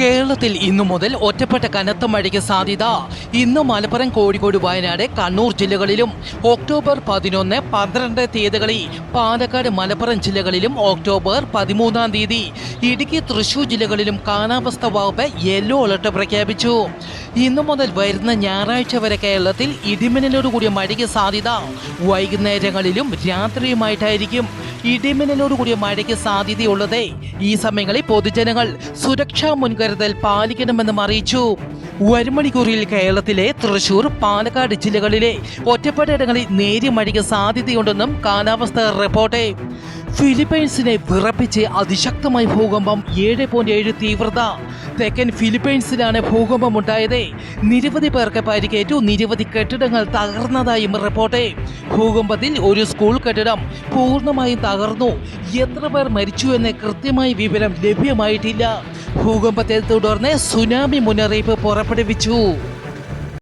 കേരളത്തിൽ ഇന്നു മുതൽ ഒറ്റപ്പെട്ട കനത്ത മഴയ്ക്ക് സാധ്യത. ഇന്ന് മലപ്പുറം കോഴിക്കോട് വയനാട് കണ്ണൂർ ജില്ലകളിലും ഒക്ടോബർ പതിനൊന്ന് പന്ത്രണ്ട് തീയതികളിൽ പാലക്കാട് മലപ്പുറം ജില്ലകളിലും ഒക്ടോബർ പതിമൂന്നാം തീയതി ഇടുക്കി തൃശൂർ ജില്ലകളിലും കാലാവസ്ഥ വകുപ്പ് യെല്ലോ അലർട്ട് പ്രഖ്യാപിച്ചു. ഇന്നു മുതൽ വരുന്ന ഞായറാഴ്ച വരെ കേരളത്തിൽ ഇടിമിന്നലോട് കൂടിയ മഴയ്ക്ക് സാധ്യത. വൈകുന്നേരങ്ങളിലും രാത്രിയുമായിട്ടായിരിക്കും ഇടിമിന്നലോട് കൂടിയ മഴയ്ക്ക് സാധ്യതയുള്ളത്. ഈ സമയങ്ങളിൽ പൊതുജനങ്ങൾ സുരക്ഷാ മുൻകരുതൽ പാലിക്കണമെന്നും അറിയിച്ചു. വരും മണിക്കൂറിൽ കേരളത്തിലെ തൃശൂർ പാലക്കാട് ജില്ലകളിലെ ഒറ്റപ്പെട്ട ഇടങ്ങളിൽ നേരിയ മഴയ്ക്ക് സാധ്യതയുണ്ടെന്നും കാലാവസ്ഥ റിപ്പോർട്ട്. ഫിലിപ്പൈൻസിനെ വിറപ്പിച്ച് അതിശക്തമായി ഭൂകമ്പം ഏഴ് പോയിന്റ് ഏഴ് തീവ്രത. തെക്കൻ ഫിലിപ്പൈൻസിലാണ് ഭൂകമ്പം ഉണ്ടായത് നിരവധി പേർക്ക് പരിക്കേറ്റു. നിരവധി കെട്ടിടങ്ങൾ തകർന്നതായും റിപ്പോർട്ട്. ഭൂകമ്പത്തിൽ ഒരു സ്കൂൾ കെട്ടിടം പൂർണമായും തകർന്നു. എത്ര പേർ മരിച്ചു എന്ന് കൃത്യമായി വിവരം ലഭ്യമായിട്ടില്ല. ഭൂകമ്പത്തെ തുടർന്ന് സുനാമി മുന്നറിയിപ്പ് പുറപ്പെടുവിച്ചു.